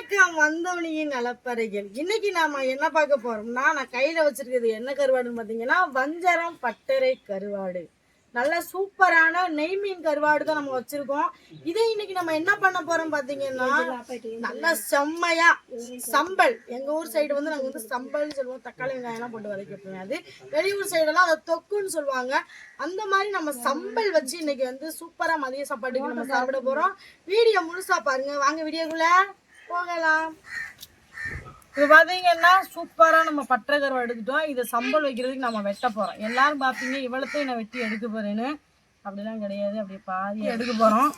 வணக்கம் வந்தவனியின் நலப்பறைகள். இன்னைக்கு நாம என்ன பார்க்க போறோம்னா நான் கையில வச்சிருக்கிறது என்ன கருவாடுன்னு பாத்தீங்கன்னா வஞ்சரம் பட்டறை கருவாடு. நல்ல சூப்பரான நெய் மீன் கருவாடு தான் நம்ம வச்சிருக்கோம். இதை இன்னைக்கு நம்ம என்ன பண்ண போறோம் பாத்தீங்கன்னா நல்ல செம்மையா சம்பல். எங்க ஊர் சைடு வந்து நாங்க வந்து சம்பல்னு சொல்லுவோம். தக்காளி வெங்காயம் எல்லாம் போட்டு வரைக்கும் அது வெளியூர் சைடெல்லாம் அதை தொக்குன்னு சொல்லுவாங்க. அந்த மாதிரி நம்ம சம்பல் வச்சு இன்னைக்கு வந்து சூப்பரா மதிய சாப்பாட்டுக்கு நம்ம சாப்பிட போறோம். வீடியோ முழுசா பாருங்க. வாங்க வீடியோக்குள்ள. போகலாம். இது பாத்தீங்கன்னா சூப்பரா நம்ம பட்டை எடுத்துட்டோம். இதை சம்பல் வைக்கிறதுக்கு நம்ம வெட்ட போறோம். எல்லாரும் பாப்பீங்க இவ்வளத்தையும் நான் வெட்டி எடுக்க போறேன்னு. அப்படிலாம் கிடையாது. அப்படியே பாதி எடுக்க போறோம்.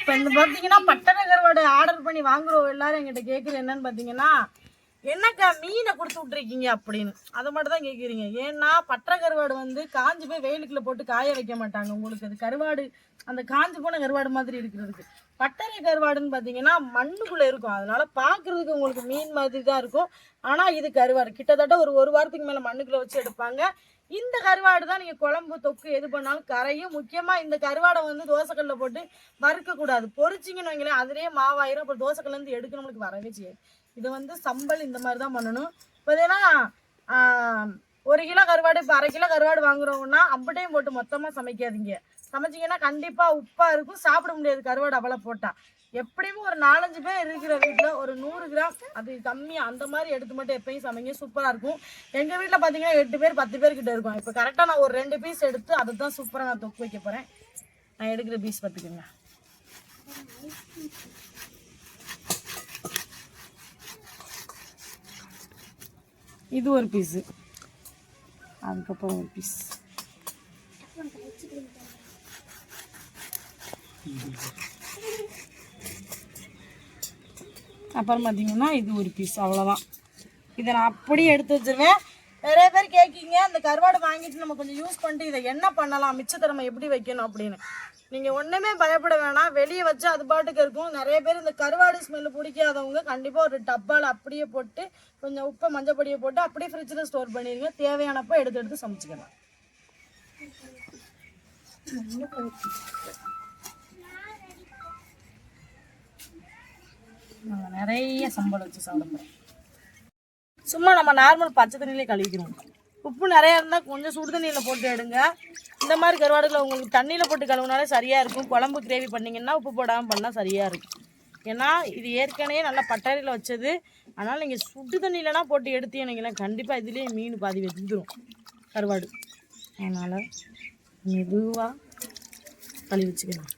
இப்போ இந்த பார்த்தீங்கன்னா பட்டண கருவாடு ஆர்டர் பண்ணி வாங்குறோம் எல்லாரும் எங்கிட்ட கேட்குறது என்னன்னு பார்த்தீங்கன்னா என்னக்கா மீனை கொடுத்து விட்ருக்கீங்க அப்படின்னு. அதை மட்டும் தான் கேட்குறீங்க ஏன்னா பட்டை கருவாடு வந்து காஞ்சு போய் வெயிலுக்குள்ள போட்டு காய வைக்க மாட்டாங்க. உங்களுக்கு அது கருவாடு அந்த காஞ்சி போன கருவாடு மாதிரி இருக்கிறதுக்கு. பட்டறை கருவாடுன்னு பார்த்தீங்கன்னா மண்ணுக்குள்ளே இருக்கும். அதனால பார்க்குறதுக்கு உங்களுக்கு மீன் மாதிரி தான் இருக்கும். ஆனால் இது கருவாடு. கிட்டத்தட்ட ஒரு ஒரு வாரத்துக்கு மேலே மண்ணுக்குள்ளே வச்சு எடுப்பாங்க. இந்த கருவாடு தான் நீங்கள் குழம்பு தொக்கு எது பண்ணாலும் கரையும். முக்கியமாக இந்த கருவாடை வந்து தோசைக்கல்லில் போட்டு வறுக்கக்கூடாது. பொறிச்சிங்கன்னு வைங்களேன் அதுலேயே மாவாயிரும். அப்புறம் தோசைக்கல்லேருந்து எடுக்க நம்மளுக்கு வரவே செய்யாது. இது வந்து சம்பல் இந்த மாதிரி தான் பண்ணணும். இப்போ பார்த்தீங்கன்னா ஒரு கிலோ கருவாடு இப்போ அரை கிலோ கருவாடு வாங்குறோம்னா அப்படியும் போட்டு மொத்தமாக சமைக்காதீங்க. சமைச்சிங்கன்னா கண்டிப்பாக உப்பாக இருக்கும் சாப்பிட முடியாது கருவாடு அவ்வளோ போட்டால் எப்படியுமே ஒரு நாலஞ்சு பேர் இருக்கிற வீட்டில் ஒரு நூறு கிராம் அது கம்மியாக அந்த மாதிரி எடுத்து மட்டும் எப்பயும் சமைங்க சூப்பராக இருக்கும். எங்கள் வீட்டில் பார்த்தீங்கன்னா எட்டு பேர் பத்து பேர் கிட்ட இருக்கும். இப்போ கரெக்டாக நான் ஒரு ரெண்டு பீஸ் எடுத்து அதை தான் சூப்பராக நான் தொக்கு வைக்க போகிறேன் நான் எடுக்கிற பீஸ் பார்த்துக்கோங்க இது ஒரு பீஸு அதுக்கப்புறம் ஒரு பீஸ் அப்புறம் பார்த்தீங்கன்னா இது ஒரு பீஸ் அவ்வளோதான் இதை நான் அப்படியே எடுத்து வச்சிருவேன். நிறைய பேர் கேட்கீங்க அந்த கருவாடு வாங்கிட்டு நம்ம கொஞ்சம் யூஸ் பண்ணிட்டு இதை என்ன பண்ணலாம் மிச்சத்தை நம்ம எப்படி வைக்கணும் அப்படின்னு. நீங்கள் ஒன்றுமே பயப்பட வேணாம். வெளியே வச்சு அது பாட்டுக்கு இருக்கும். நிறைய பேர் இந்த கருவாடு ஸ்மெல்லு பிடிக்காதவங்க கண்டிப்பாக ஒரு டப்பாவில் அப்படியே போட்டு கொஞ்சம் உப்பு மஞ்சள் பொடியை போட்டு அப்படியே ஃப்ரிட்ஜில் ஸ்டோர் பண்ணிடுங்க. தேவையானப்போ எடுத்து எடுத்து சமைச்சிக்கலாம். நிறைய சம்பளம் வச்சு சாப்பிட சும்மா நம்ம நார்மல் பச்சை தண்ணியிலே கழுவிக்கிறோம். உப்பு நிறையா இருந்தால் கொஞ்சம் சுடு தண்ணியில் போட்டு எடுங்க. இந்த மாதிரி கருவாடுகளை உங்களுக்கு தண்ணியில் போட்டு கழுவுனாலே சரியாக இருக்கும். குழம்பு கிரேவி பண்ணிங்கன்னா உப்பு போடாமல் பண்ணால் சரியாக இருக்கும். ஏன்னா இது ஏற்கனவே நல்லா பட்டறையில் வச்சது. அதனால் நீங்கள் சுடு தண்ணியிலனா போட்டு எடுத்தீங்கன்னா கண்டிப்பாக இதுலேயே மீன் பாதி வெந்துடும் கருவாடு. அதனால் மெதுவாக கழுவி வச்சுக்கணும்.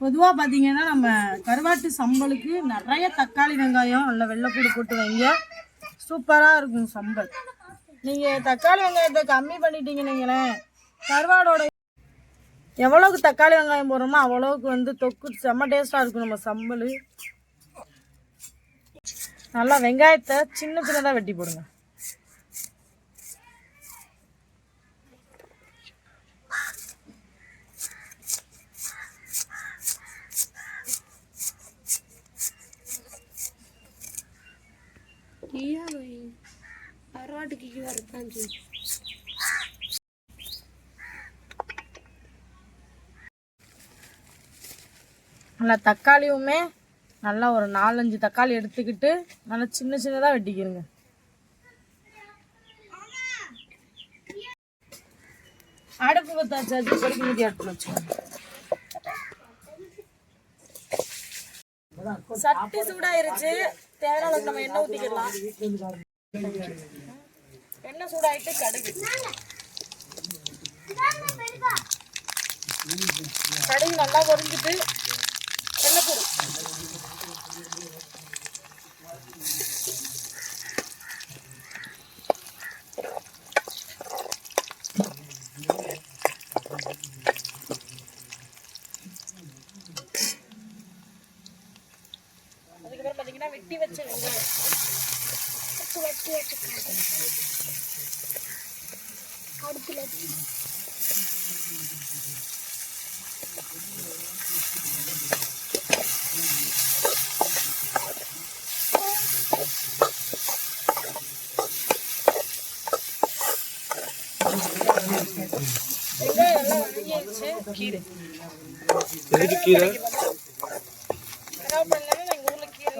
பொதுவாக பார்த்தீங்கன்னா நம்ம கருவாட்டு சம்பலுக்கு நிறைய தக்காளி வெங்காயம் நல்ல வெள்ளைப்பூடு போட்டு வைங்க. சூப்பராக இருக்கும் சம்பல். நீங்கள் தக்காளி வெங்காயத்தை கம்மி பண்ணிட்டீங்கன்னீங்களேன் கருவாடோட எவ்வளோக்கு தக்காளி வெங்காயம் போடுறோமோ அவ்வளோவுக்கு வந்து தொக்கு செம்ம டேஸ்ட்டாக இருக்கும் நம்ம சம்பல். நல்லா வெங்காயத்தை சின்ன சின்னதாக வெட்டி போடுங்க. கருவாட்டுக்கு வரத்தான் சொல்லி. நல்லா தக்காளியுமே நல்லா ஒரு நாலஞ்சு தக்காளி எடுத்துக்கிட்டு நல்லா சின்ன சின்னதாக வெட்டிக்கிறங்க அடுப்பு பத்தாச்சு அது எடுத்து ஊற்றி அடுப்பில் வச்சுக்கோங்க. சட்டி சூடாயிருச்சு. தேவையான அளவுக்கு நம்ம எண்ணெய் ஊற்றிக்கலாம் எண்ணெய் சூடாயிட்டு கடுகு. கடுகு நல்லா பொரிஞ்சிட்டு எண்ணெய் போடு அதுக்கப்புறம் பார்த்தீங்கன்னா வெட்டி வச்ச வெங்காயம் அடுப்புல வெங்காயம் எல்லாம் வதங்கிடுச்சு கீரை எதுக்கு கீரை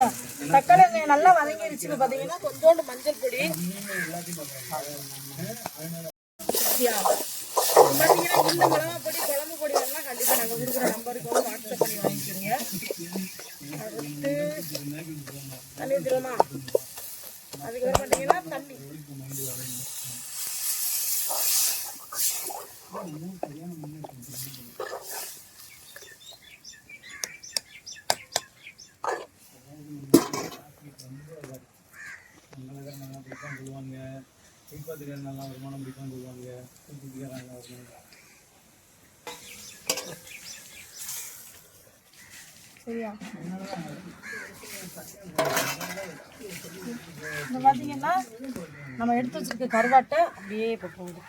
தக்காளி வெங்காயம் நல்லா வதங்கிருச்சு பாத்தீங்கன்னா கொஞ்சோண்டு மஞ்சள் பொடி சரியா? பாத்தீங்கன்னா இந்த மிளகா பொடி குழம்பு பொடி எல்லாம் கண்டிப்பா நாங்க கொடுக்குற நம்பருக்கு வந்து வாட்ஸ்அப் பண்ணி வாங்கிக்கிறீங்க அடுத்து தண்ணி ஊற்றிடுமா அதுக்கப்புறம் பாத்தீங்கன்னா தண்ணி சரியா? இந்த பார்த்தீங்கன்னா நம்ம எடுத்து வச்சிருக்க கருவாட்டை அப்படியே இப்போ போகுது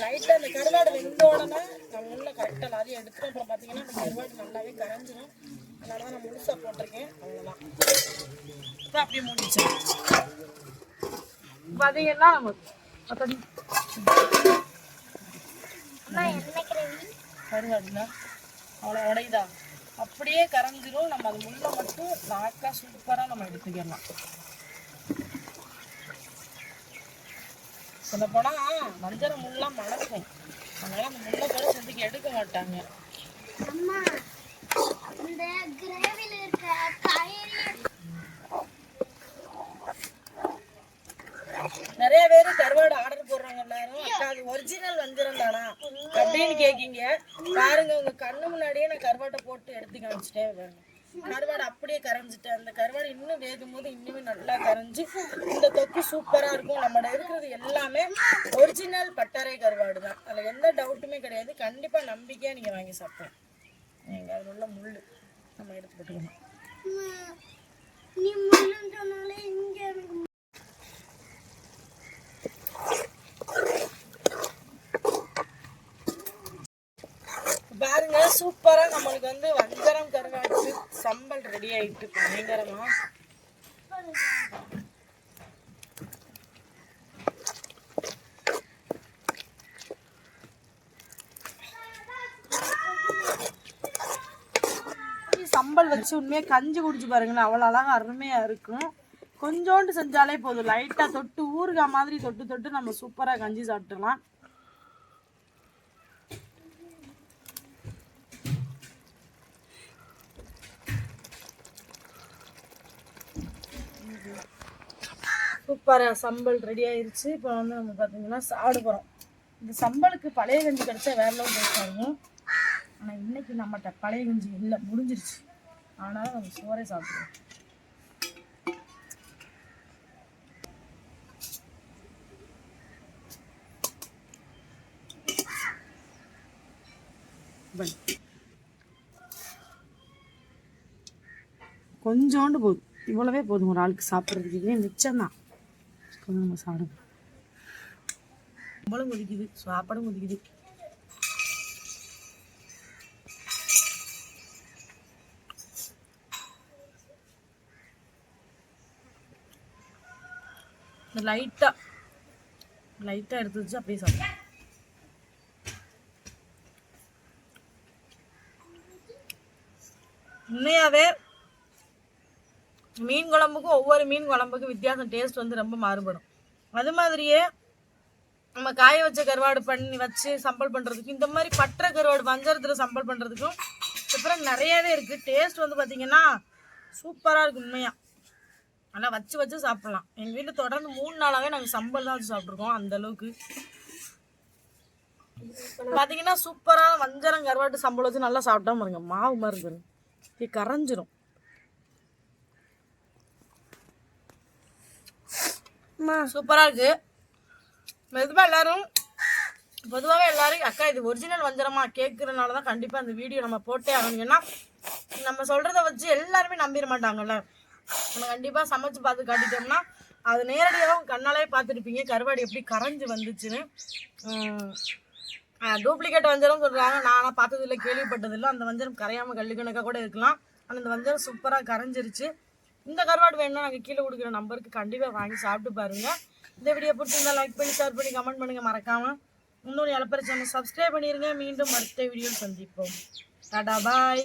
லைட்டாக அந்த கருவாடு வெந்த உடனே நம்ம உள்ள எடுத்துட்டு அப்புறம் பார்த்தீங்கன்னா அந்த கருவாடு நல்லாவே கரைஞ்சிரும். அதனால தான் நான் முழுசாக போட்டிருக்கேன். அவ்வளோதான் இப்போ அப்படியே முடிச்சு பார்த்தீங்கன்னா கருவாடுல அவ்வளோ உடையுதா? அப்படியே கரைஞ்சிரும். நம்ம அது முள்ள மட்டும் நாக்காக சூப்பராக நம்ம எடுத்துக்கலாம். சொல்ல போனா மஞ்சள் முள்ளெல்லாம் மணக்கும். அதனால அந்த முள்ளை கூட செஞ்சுக்கு எடுக்க மாட்டாங்க. நிறைய பேர் கருவாடு ஆர்டர் போடுறாங்க எல்லாரும். அக்கா அது ஒரிஜினல் வஞ்சிரம் தானா அப்படின்னு கேட்கீங்க பாருங்க உங்க கண்ணு முன்னாடியே நான் கருவாட்டை போட்டு எடுத்து காமிச்சிட்டே கருவாடு அப்படியே கரைஞ்சிட்டேன் அந்த கருவாடு இன்னும் வேகும் போது இன்னுமே நல்லா கரைஞ்சு இந்த தொக்கு சூப்பரா இருக்கும். நம்ம இருக்கிறது எல்லாமே ஒரிஜினல் பட்டறை கருவாடு தான். அதுல எந்த டவுட்டுமே கிடையாது. கண்டிப்பா நம்பிக்கையா நீங்க வாங்கி சாப்பிடலாம். நீங்க அதில் உள்ள முள் நம்ம எடுத்து போட்டுக்கணும் பாருங்க சூப்பரா நம்மளுக்கு வந்து வஞ்சரம் கருவாச்சு சம்பல் ரெடி ஆயிட்டு பயங்கரமா. சம்பல் வச்சு உண்மையே கஞ்சி குடிச்சு பாருங்களேன். அவ்வளோ அழகா அருமையா இருக்கும். கொஞ்சோண்டு செஞ்சாலே போதும். லைட்டா தொட்டு ஊறுகாய் மாதிரி தொட்டு தொட்டு நம்ம சூப்பரா கஞ்சி சாப்பிட்டுலாம் சூப்பராக சம்பல் ரெடி ஆயிருச்சு. இப்போ வந்து நம்ம பார்த்தீங்கன்னா சாப்பிட போகிறோம் இந்த சம்பளுக்கு பழைய கஞ்சி கிடைச்சா வேற லெவல் டேஸ்ட்டாக இருக்கும். ஆனால் இன்னைக்கு நம்மகிட்ட பழைய கஞ்சி இல்லை முடிஞ்சிருச்சு. ஆனால் நம்ம சோறே சாப்பிடுவோம். கொஞ்சோண்டு போதும். இவ்வளவே போதும் ஒரு ஆளுக்கு சாப்பிட்றதுக்கு. மிச்சம்தான். இப்போ நம்ம சாப்பிடுவோம் நம்மளும் கொதிக்குது சாப்பாடும் கொதிக்குது. இந்த லைட்டாக லைட்டாக எடுத்து வச்சு அப்படியே சாப்பிடுவோம் உண்மையாவே மீன் குழம்புக்கும் ஒவ்வொரு மீன் குழம்புக்கும் வித்தியாசம் டேஸ்ட் வந்து ரொம்ப மாறுபடும். அது மாதிரியே நம்ம காய வச்ச கருவாடு பண்ணி வச்சு சம்பல் பண்ணுறதுக்கும் இந்த மாதிரி பற்ற கருவாடு வஞ்சரத்தில் சம்பல் பண்ணுறதுக்கும் டிஃப்ரெண்ட் நிறையவே இருக்குது டேஸ்ட் வந்து பார்த்திங்கன்னா சூப்பராக இருக்குது உண்மையாக நல்லா வச்சு வச்சு சாப்பிட்லாம். எங்கள் வீட்டில் தொடர்ந்து மூணு நாளாகவே நாங்கள் சம்பல் தான் வச்சு சாப்பிட்ருக்கோம் அந்தளவுக்கு பார்த்தீங்கன்னா சூப்பராக வஞ்சரம் கருவாட்டு சம்பளம் வச்சு நல்லா சாப்பிட்டா பாருங்க. மாவு மாதிரி இருக்குது இது கரைஞ்சிரும். சூப்பரா இருக்கு. மெதுவா எல்லாரும் பொதுவாகவே எல்லாரும் அக்கா இது ஒரிஜினல் வந்துடுமா கேட்கறதுனால தான் கண்டிப்பாக அந்த வீடியோ நம்ம போட்டே ஆகணும். ஏன்னா நம்ம சொல்கிறத வச்சு எல்லாருமே நம்பிட மாட்டாங்கல்ல. நம்ம கண்டிப்பாக சமைச்சு பார்த்து காட்டிட்டோம்னா அது நேரடியாகவும் கண்ணாலே பார்த்துருப்பீங்க. கருவாடு எப்படி கரைஞ்சு வந்துச்சுன்னு. டூப்ளிகேட் வஞ்சரம் சொல்கிறாங்க நானும் பார்த்ததில்லை கேள்விப்பட்டதில்லை. அந்த வஞ்சரம் கரையாமல் கல்லுக்கணக்காக கூட இருக்கலாம். ஆனால் அந்த வஞ்சரம் சூப்பராக கரைஞ்சிருச்சு. இந்த கருவாடு வேணும்னா நாங்கள் கீழே கொடுக்குற நம்பருக்கு கண்டிப்பாக வாங்கி சாப்பிட்டு பாருங்கள் இந்த வீடியோ பிடிச்சிருந்தா லைக் பண்ணி ஷேர் பண்ணி கமெண்ட் பண்ணுங்கள் மறக்காமல் இன்னொரு இலப்பற சேனல் சப்ஸ்கிரைப் பண்ணிடுங்க மீண்டும் அடுத்த வீடியோ சந்திப்போம். டாடா பாய்